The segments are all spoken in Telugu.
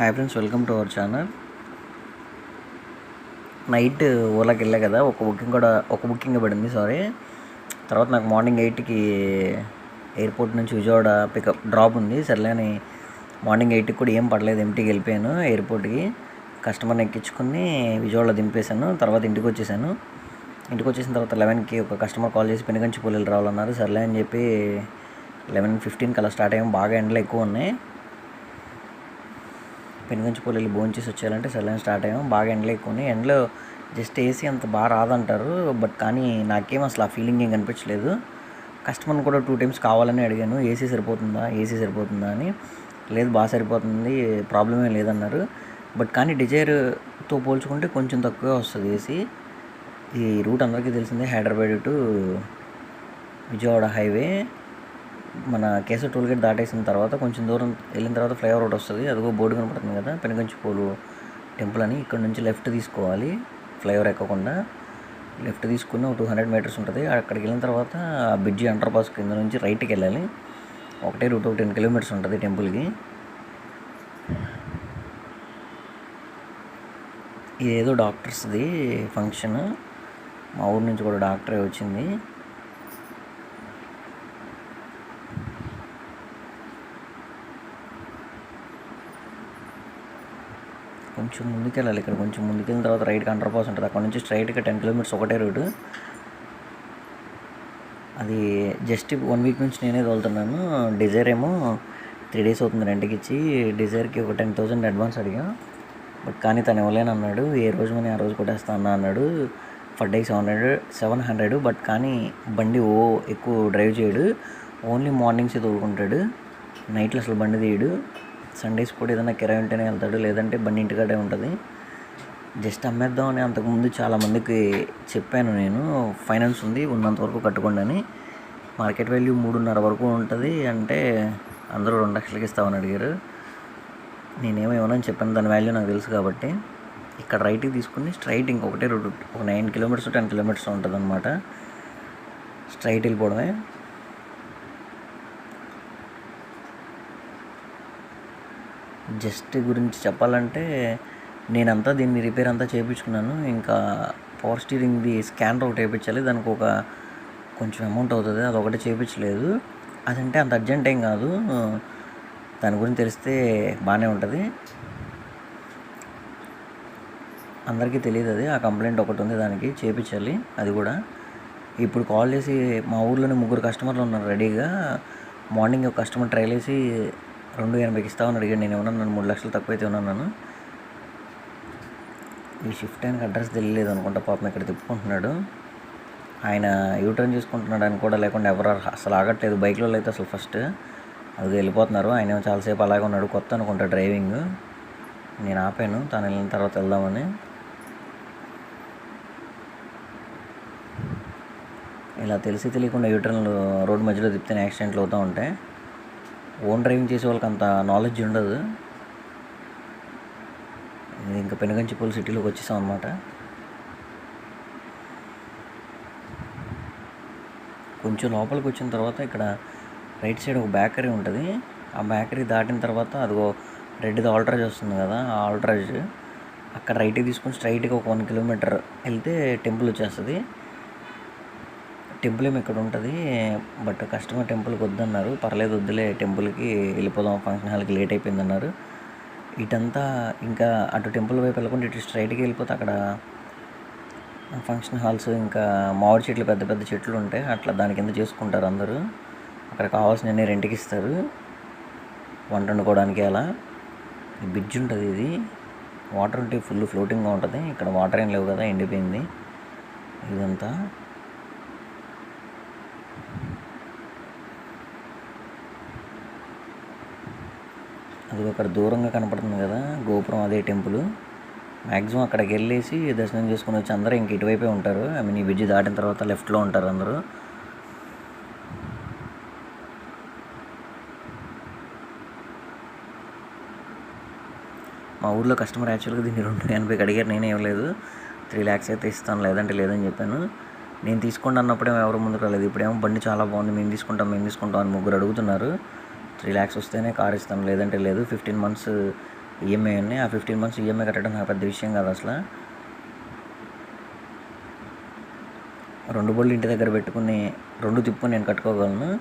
Hi friends welcome to our channel night ఓలాకి వెళ్ళా కదా ఒక బుకింగ్ కూడా ఒక బుకింగ్ పడింది సారీ తర్వాత నాకు మార్నింగ్ ఎయిట్కి ఎయిర్పోర్ట్ నుంచి విజయవాడ పికప్ డ్రాప్ ఉంది. సర్లే అని మార్నింగ్ ఎయిట్కి కూడా ఏం పడలేదు ఎంటీకి వెళ్ళిపోయాను ఎయిర్పోర్ట్కి కస్టమర్ని ఎక్కించుకుని విజయవాడలో దింపేశాను తర్వాత ఇంటికి వచ్చేసాను. ఇంటికి వచ్చేసిన తర్వాత లెవెన్కి ఒక కస్టమర్ కాల్ చేసి పెనుగంచి పూలు రావాలన్నారు. సర్లే అని చెప్పి లెవెన్ ఫిఫ్టీన్కి అలా స్టార్ట్ అయ్యాము బాగా ఎండలు ఎక్కువ ఉన్నాయి. పెనుగంచిపల్లి వెళ్ళి భోంచేసి వచ్చేయాలంటే సెలైన్ స్టార్ట్ అయ్యాము బాగా ఎండలు ఎక్కువని ఎండలో జస్ట్ ఏసీ అంత బాగా రాదంటారు. బట్ కానీ నాకేం అసలు ఆ ఫీలింగ్ ఏం కనిపించలేదు. కస్టమర్ని కూడా టూ టైమ్స్ కావాలని అడిగాను. ఏసీ సరిపోతుందా? ఏసీ సరిపోతుందా అని. లేదు బాగా సరిపోతుంది. ప్రాబ్లం ఏం లేదన్నారు. బట్ కానీ డిజైర్తో పోల్చుకుంటే కొంచెం తక్కువే వస్తుంది ఏసీ. ఈ రూట్ అందరికీ తెలిసిందే హైదరాబాద్ టు విజయవాడ హైవే. మన కేసు టోల్ గేట్ దాటేసిన తర్వాత కొంచెం దూరం వెళ్ళిన తర్వాత ఫ్లైఓవర్ ఒకటి వస్తుంది. అదిగో బోర్డు కనపడుతుంది కదా పెనుగంచిపోలు టెంపుల్ అని. ఇక్కడ నుంచి లెఫ్ట్ తీసుకోవాలి ఫ్లైఓవర్ ఎక్కకుండా. లెఫ్ట్ తీసుకున్న ఒక టూ హండ్రెడ్ మీటర్స్ ఉంటుంది. అక్కడికి వెళ్ళిన తర్వాత బ్రిడ్జి అండర్ పాస్ కింద నుంచి రైట్కి వెళ్ళాలి. ఒకటే రూట్ ఒక టెన్ కిలోమీటర్స్ ఉంటుంది టెంపుల్కి. ఇదేదో డాక్టర్స్ది ఫంక్షన్. మా ఊరి నుంచి కూడా డాక్టరే వచ్చింది. కొంచెం ముందుకెళ్ళాలి. ఇక్కడ కొంచెం ముందుకెళ్ళిన తర్వాత రైట్కి అండర్ పాస్ ఉంటుంది. అక్కడ నుంచి స్ట్రైట్గా టెన్ కిలోమీటర్స్ ఒకటే రూటు అది జస్ట్ వన్ వీక్ నుంచి నేనే తోలుతున్నాను. డిజైర్ ఏమో త్రీ డేస్ అవుతుంది రెంట్కి ఇచ్చి. డిజైర్కి ఒక టెన్ థౌసండ్ అడ్వాన్స్ అడిగా. బట్ కానీ తను ఇవ్వలేను అన్నాడు. ఏ రోజు మనీ ఆ రోజు కొట్టేస్తా అన్నా అన్నాడు. Per day seven hundred seven hundred but కానీ బండి ఓ ఎక్కువ డ్రైవ్ చేయడు. ఓన్లీ మార్నింగ్సే తోలుకుంటాడు. నైట్లో అసలు బండి తీయడు. సండేస్ కూడా ఏదైనా కిరాయి ఉంటేనే వెళ్తాడు లేదంటే బండి ఇంటికాడే ఉంటుంది. జస్ట్ అమ్మేద్దామని అంతకుముందు చాలామందికి చెప్పాను నేను. ఫైనాన్స్ ఉంది ఉన్నంత వరకు కట్టుకోండి అని మార్కెట్ వాల్యూ మూడున్నర వరకు ఉంటుంది అంటే అందరూ రెండు లక్షలకి ఇస్తామని అడిగారు. నేనేమో ఇవ్వనని చెప్పాను దాని వాల్యూ నాకు తెలుసు కాబట్టి. ఇక్కడ రైట్కి తీసుకుని స్ట్రైట్ ఇంకొకటే రూట్ ఒక నైన్ కిలోమీటర్స్ టెన్ కిలోమీటర్స్ ఉంటుంది అనమాట స్ట్రైట్ వెళ్ళిపోవడమే. జస్ట్ గురించి చెప్పాలంటే నేనంతా దీన్ని రిపేర్ అంతా చేయించుకున్నాను. ఇంకా పవర్ స్టీరింగ్ది స్కానర్ ఒకటి వేయించాలి దానికి ఒక కొంచెం అమౌంట్ అవుతుంది. అది ఒకటి చేయించలేదు. అదంటే అంత అర్జెంట్ ఏం కాదు. దాని గురించి తెలిస్తే బాగానే ఉంటుంది. అందరికీ తెలియదు అది. ఆ కంప్లైంట్ ఒకటి ఉంది దానికి చేయించాలి. అది కూడా. ఇప్పుడు కాల్ చేసి మా ఊర్లోనే ముగ్గురు కస్టమర్లు ఉన్నారు రెడీగా మార్నింగ్ ఒక కస్టమర్ ట్రైల్ వేసి రెండు ఎనభైకి ఇస్తామని అడిగాడు. నేను ఏమన్నా నన్ను మూడు లక్షలు తక్కువ అయితే ఉన్నాను ఈ షిఫ్ట్ ఆయనకి అడ్రస్ తెలియలేదు అనుకుంటా పాపం ఇక్కడ తిప్పుకుంటున్నాడు. ఆయన యూటర్న్ చేసుకుంటున్నాడు. అని కూడా లేకుండా ఎవరు అసలు ఆగట్లేదు. బైక్లో అయితే అసలు ఫస్ట్ అది వెళ్ళిపోతున్నారు. ఆయన ఏమో చాలాసేపు అలాగే ఉన్నాడు. కొత్త అనుకుంటా డ్రైవింగ్. నేను ఆపాను. తను వెళ్ళిన తర్వాత వెళ్దామని. ఇలా తెలిసి తెలియకుండా యూటర్న్లు రోడ్డు మధ్యలో తిప్పితే యాక్సిడెంట్లు అవుతూ ఉంటాయి. ఓన్ డ్రైవింగ్ చేసే వాళ్ళకి అంత నాలెడ్జ్ ఉండదు. ఇంకా పెనుగంచిపల్లి సిటీలోకి వచ్చేసాం అనమాట కొంచెం లోపలికి వచ్చిన తర్వాత ఇక్కడ రైట్ సైడ్ ఒక బేకరీ ఉంటుంది. ఆ బేకరీ దాటిన తర్వాత అదిగో రెడ్ది ఆల్ట్రాజ్ వస్తుంది కదా ఆ ఆల్ట్రాజ్ అక్కడ రైట్కి తీసుకొని స్ట్రైట్గా ఒక వన్ కిలోమీటర్ వెళ్తే టెంపుల్ వచ్చేస్తుంది. టెంపుల్ ఏమి ఇక్కడ ఉంటుంది బట్ కస్టమర్ టెంపుల్కి వద్దన్నారు. పర్లేదు వద్దులే టెంపుల్కి వెళ్ళిపోదాం ఫంక్షన్ హాల్కి లేట్ అయిపోయింది అన్నారు ఇటంతా ఇంకా అటు టెంపుల్ వైపు వెళ్ళకుండా ఇటు స్ట్రైట్కి వెళ్ళిపోతే అక్కడ ఫంక్షన్ హాల్స్ ఇంకా మామిడి చెట్లు పెద్ద పెద్ద చెట్లు ఉంటాయి. అట్లా దాని కింద చేసుకుంటారు అందరూ. అక్కడ కావాల్సినవన్నీ రెంట్కి ఇస్తారు. వంట వండుకోవడానికి అలా. బ్రిడ్జ్ ఉంటుంది ఇది. వాటర్ ఉంటే ఫుల్ ఫ్లోటింగ్గా ఉంటుంది. ఇక్కడ వాటర్ ఏం లేవు కదా ఎండిపోయింది. ఇదంతా. అది అక్కడ దూరంగా కనపడుతుంది కదా గోపురం అదే టెంపుల్. మ్యాక్సిమం అక్కడికి వెళ్ళేసి దర్శనం చేసుకుని వచ్చి అందరూ ఇంక ఇటువైపే ఉంటారు. ఐ మీన్ ఈ బ్రిడ్జ్ దాటిన తర్వాత లెఫ్ట్లో ఉంటారు అందరూ. మా ఊర్లో కస్టమర్ యాక్చువల్గా దీన్ని రెండు ఎనభైకి అడిగారు నేనే ఇవ్వలేదు. త్రీ ల్యాక్స్ అయితే ఇస్తాను లేదంటే లేదని చెప్పాను. నేను తీసుకోండి అన్నప్పుడేమో ఎవరు ముందుకు రాలేదు. ఇప్పుడేమో బండి చాలా బాగుంది మేము తీసుకుంటాం మేము తీసుకుంటాం అని ముగ్గురు అడుగుతున్నారు. త్రీ ల్యాక్స్ వస్తేనే కార్ ఇస్తాను లేదంటే లేదు. ఫిఫ్టీన్ మంత్స్ ఈఎంఐ ఉన్నాయి. ఆ ఫిఫ్టీన్ మంత్స్ ఈఎంఐ కట్టడం నాకు పెద్ద విషయం కాదు అసలు. రెండు బళ్ళు ఇంటి దగ్గర పెట్టుకుని రెండు తిప్పుకొని నేను కట్టుకోగలను.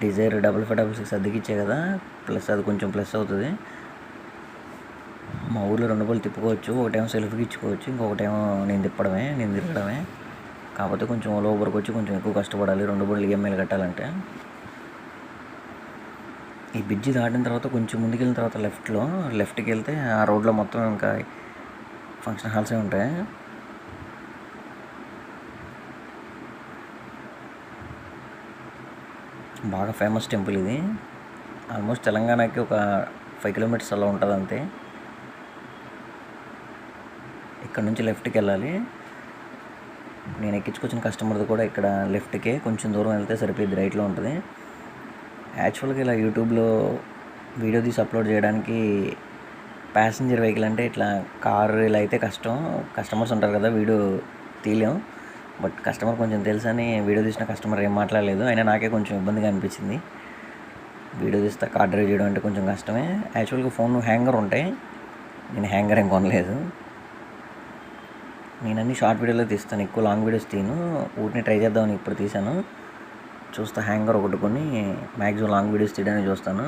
Dzire double five double six అద్దెకిచ్చే కదా. ప్లస్ అది కొంచెం ప్లస్ అవుతుంది. మా ఊర్లో రెండు బళ్ళు తిప్పుకోవచ్చు. ఒకటేమో సెల్ఫ్కి ఇచ్చుకోవచ్చు. ఇంకొకటేమో నేను తిప్పడమే. నేను తిరగడమే. కాకపోతే కొంచెం లోపలికి వచ్చి కొంచెం ఎక్కువ కష్టపడాలి. రెండు బళ్ళు ఈఎంఐలు కట్టాలంటే. ఈ బ్రిడ్జి దాటిన తర్వాత కొంచెం ముందుకెళ్ళిన తర్వాత లెఫ్ట్లో లెఫ్ట్కి వెళ్తే ఆ రోడ్లో మొత్తం ఇంకా ఫంక్షన్ హాల్సే ఉంటాయి. బాగా ఫేమస్ టెంపుల్ ఇది. ఆల్మోస్ట్ తెలంగాణకి ఒక ఫైవ్ కిలోమీటర్స్ అలా ఉంటుంది అంతే. ఇక్కడ నుంచి లెఫ్ట్కి వెళ్ళాలి. నేను ఎక్కించుకొచ్చిన కస్టమర్ది కూడా ఇక్కడ లెఫ్ట్కే కొంచెం దూరం వెళ్తే సరిపోయింది రైట్లో ఉంటుంది. యాక్చువల్గా ఇలా యూట్యూబ్లో వీడియో తీసి అప్లోడ్ చేయడానికి ప్యాసింజర్ వెహికల్ అంటే ఇట్లా కారు ఇలా అయితే కష్టం. కస్టమర్స్ ఉంటారు కదా వీడియో తీయలేం. బట్ కస్టమర్ కొంచెం తెలుసని వీడియో తీసిన కస్టమర్ ఏం మాట్లాడలేదు. అయినా నాకే కొంచెం ఇబ్బందిగా అనిపించింది. వీడియో తీస్తే కార్ డ్రైవ్ చేయడం అంటే కొంచెం కష్టమే. యాక్చువల్గా ఫోన్ హ్యాంగర్ ఉంటాయి. నేను హ్యాంగర్ ఏం కొనలేదు. నేను అన్ని షార్ట్ వీడియోలో తీస్తాను. ఎక్కువ లాంగ్ వీడియోస్ తీను ఊటిని ట్రై చేద్దామని ఇప్పుడు తీశాను. చూస్తా హ్యాంగర్ కొట్టుకొని మ్యాక్సిమం లాంగ్ వీడియోస్ తీయడానికి చూస్తాను.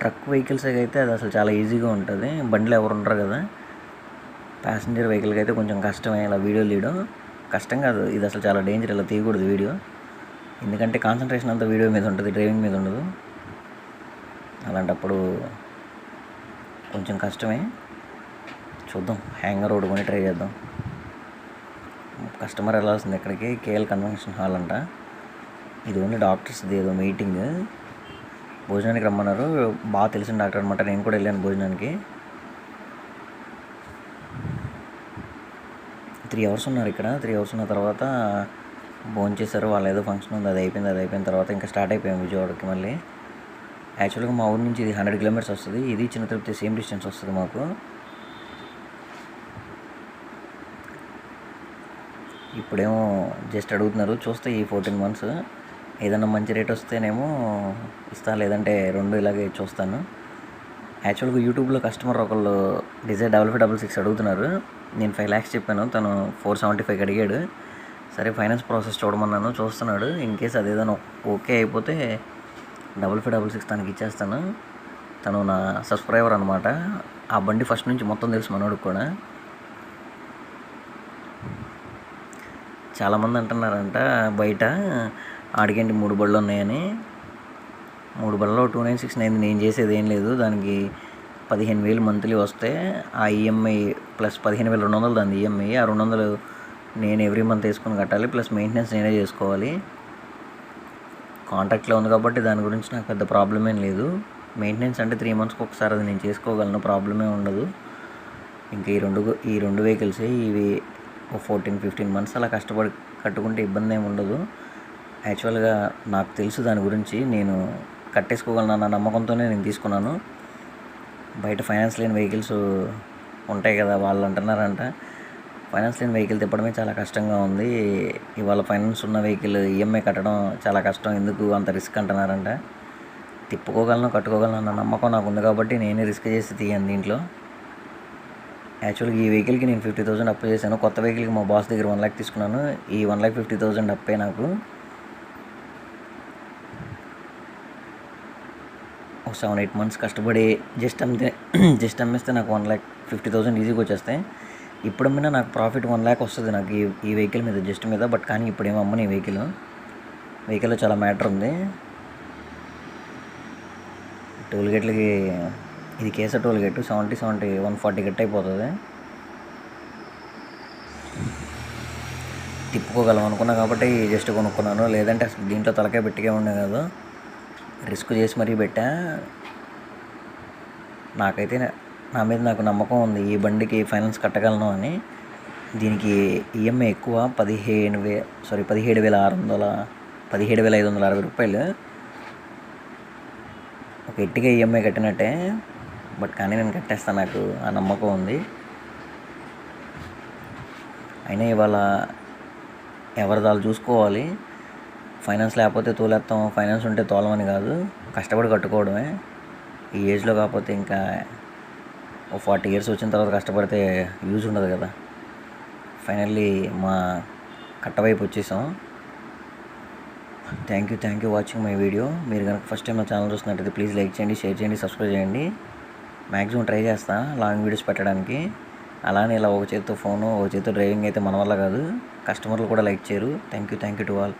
ట్రక్ వెహికల్స్ అయితే అది అసలు చాలా ఈజీగా ఉంటుంది. బండ్లు ఎవరు ఉండరు కదా. ప్యాసింజర్ వెహికల్కి అయితే కొంచెం కష్టమే ఇలా వీడియో తీయడం. కష్టం కాదు. ఇది అసలు చాలా డేంజర్ ఇలా తీయకూడదు వీడియో. ఎందుకంటే కాన్సన్ట్రేషన్ అంతా వీడియో మీద ఉంటుంది డ్రైవింగ్ మీద ఉండదు. అలాంటప్పుడు కొంచెం కష్టమే. చూద్దాం. హ్యాంగర్ ఓడుకొని ట్రై చేద్దాం. కస్టమర్ వెళ్ళాల్సింది ఎక్కడికి? కేఎల్ కన్వెన్షన్ హాల్ అంట. ఇది ఓన్లీ డాక్టర్స్ది ఏదో మీటింగ్. భోజనానికి రమ్మన్నారు. బాగా తెలిసిన డాక్టర్ అనమాట నేను కూడా వెళ్ళాను భోజనానికి. త్రీ అవర్స్ ఉన్నారు ఇక్కడ. త్రీ అవర్స్ ఉన్న తర్వాత భోజనం చేశారు. వాళ్ళు ఏదో ఫంక్షన్ ఉంది. అది అయిపోయింది. అది అయిపోయిన తర్వాత ఇంకా స్టార్ట్ అయిపోయాం విజయవాడకి మళ్ళీ. యాక్చువల్గా మా ఊరి నుంచి ఇది హండ్రెడ్ కిలోమీటర్స్ వస్తుంది. ఇది చిన్న తిరుపతి సేమ్ డిస్టెన్స్ వస్తుంది మాకు. ఇప్పుడేమో జస్ట్ అడుగుతున్నారు చూస్తే ఈ ఫోర్టీన్ మంత్స్ ఏదైనా మంచి రేట్ వస్తేనేమో ఇస్తా లేదంటే రెండు ఇలాగే చూస్తాను. యాక్చువల్గా యూట్యూబ్లో కస్టమర్ ఒకళ్ళు Dzire double five double six అడుగుతున్నారు. నేను ఫైవ్ ల్యాక్స్ చెప్పాను తను ఫోర్ సెవెంటీ ఫైవ్కి అడిగాడు. సరే ఫైనాన్స్ ప్రాసెస్ చూడమన్నాను చూస్తున్నాడు. ఇన్ కేస్ అదేదైనా ఓకే అయిపోతే డబల్ ఫైవ్ డబల్ సిక్స్ తనకి ఇచ్చేస్తాను. తను నా సబ్స్క్రైబర్ అనమాట ఆ బండి ఫస్ట్ నుంచి మొత్తం తెలుసు మనోడికి కూడా. చాలామంది అంటున్నారంట బయట ఆడికేంటి మూడు బళ్ళు ఉన్నాయని. మూడు బళ్ళలో టూ నైన్ సిక్స్ నైన్ నేను చేసేది ఏం లేదు. దానికి పదిహేను వేలు మంత్లీ వస్తే ఆ ఈఎంఐ ప్లస్ పదిహేను వేలు రెండు వందలు దాని ఈఎంఐ. ఆ రెండు వందలు నేను ఎవ్రీ మంత్ వేసుకొని కట్టాలి. ప్లస్ మెయింటెనెన్స్ నేనే చేసుకోవాలి. కాంటాక్ట్లో ఉంది కాబట్టి దాని గురించి నాకు పెద్ద ప్రాబ్లం ఏం లేదు. మెయింటెనెన్స్ అంటే త్రీ మంత్స్కి ఒకసారి అది నేను చేసుకోగలను. ప్రాబ్లమే ఉండదు. ఇంకా ఈ రెండు ఈ రెండు వెహికల్స్ ఇవి ఫోర్టీన్ ఫిఫ్టీన్ మంత్స్ అలా కష్టపడి కట్టుకుంటే ఇబ్బంది ఏమి ఉండదు. యాక్చువల్గా నాకు తెలుసు దాని గురించి. నేను కట్టేసుకోగలను అన్న నమ్మకంతోనే నేను తీసుకున్నాను. బయట ఫైనాన్స్ లేని వెహికల్స్ ఉంటాయి కదా వాళ్ళు అంటున్నారంట. ఫైనాన్స్ లేని వెహికల్ తిప్పడమే చాలా కష్టంగా ఉంది. ఇవాళ ఫైనాన్స్ ఉన్న వెహికల్ ఈఎంఐ కట్టడం చాలా కష్టం. ఎందుకు అంత రిస్క్ అంటున్నారంట. తిప్పుకోగలను కట్టుకోగలను అన్న నమ్మకం నాకు ఉంది కాబట్టి నేనే రిస్క్ చేసి తీయను దీంట్లో. యాక్చువల్గా ఈ వెహికల్కి నేను ఫిఫ్టీ థౌసండ్ అప్పు చేశాను. కొత్త వెహికల్కి మా బాస్ దగ్గర వన్ ల్యాక్ తీసుకున్నాను. ఈ వన్ ల్యాక్ ఫిఫ్టీ థౌసండ్ అప్పే నాకు. ఒక సెవెన్ ఎయిట్ మంత్స్ కష్టపడి జస్ట్ అమ్మితే జస్ట్ అమ్మేస్తే నాకు వన్ ల్యాక్ ఫిఫ్టీ థౌసండ్ ఈజీగా వచ్చేస్తాయి. ఇప్పుడు అమ్మినా నాకు ప్రాఫిట్ వన్ ల్యాక్ వస్తుంది నాకు ఈ ఈ వెహికల్ మీద జస్ట్ మీద. బట్ కానీ ఇప్పుడు ఏమో అమ్మని ఈ వెహికల్. వెహికల్లో చాలా మ్యాటర్ ఉంది. టోల్ గేట్లకి ఇది kesar toll gate seventy seventy one forty gut అయిపోతుంది. తిప్పుకోగలం అనుకున్నా కాబట్టి జస్ట్ కొనుక్కున్నాను. లేదంటే దీంట్లో తలకాయ పెట్టికే ఉండే కాదు. రిస్క్ చేసి మరీ పెట్టా. నాకైతే నా మీద నాకు నమ్మకం ఉంది. ఈ బండికి ఫైనాన్స్ కట్టగలను అని. దీనికి ఈఎంఐ ఎక్కువ. పదిహేను వే సారీ పదిహేడు వేల ఆరు వందల పదిహేడు వేల ఐదు వందల అరవై రూపాయలు. ఒక ఎట్టిగా ఈఎంఐ కట్టినట్టే. బట్ కానీ నేను కట్టేస్తాను నాకు ఆ నమ్మకం ఉంది. అయినా ఇవాళ ఎవరిదాలు చూసుకోవాలి. ఫైనాన్స్ లేకపోతే తోలేస్తాం ఫైనాన్స్ ఉంటే తోలమని కాదు. కష్టపడి కట్టుకోవడమే. ఈ ఏజ్లో కాకపోతే ఇంకా ఓ ఫార్టీ ఇయర్స్ వచ్చిన తర్వాత కష్టపడితే యూజ్ ఉండదు కదా. ఫైనల్లీ మా కట్టవైపు వచ్చేసాం. Thank you thank you watching my video. మీరు కనుక ఫస్ట్ టైం మా ఛానల్ చూస్తున్నట్టయితే ప్లీజ్ లైక్ చేయండి షేర్ చేయండి సబ్స్క్రైబ్ చేయండి. మ్యాక్సిమం ట్రై చేస్తా. లాంగ్ వీడియోస్ పెట్టడానికి. అలానే ఇలా ఒక చేతితో ఫోను ఒక చేతితో డ్రైవింగ్ అయితే మన వల్ల కాదు. కస్టమర్లు కూడా లైక్ చేయరు. Thank you thank you to all.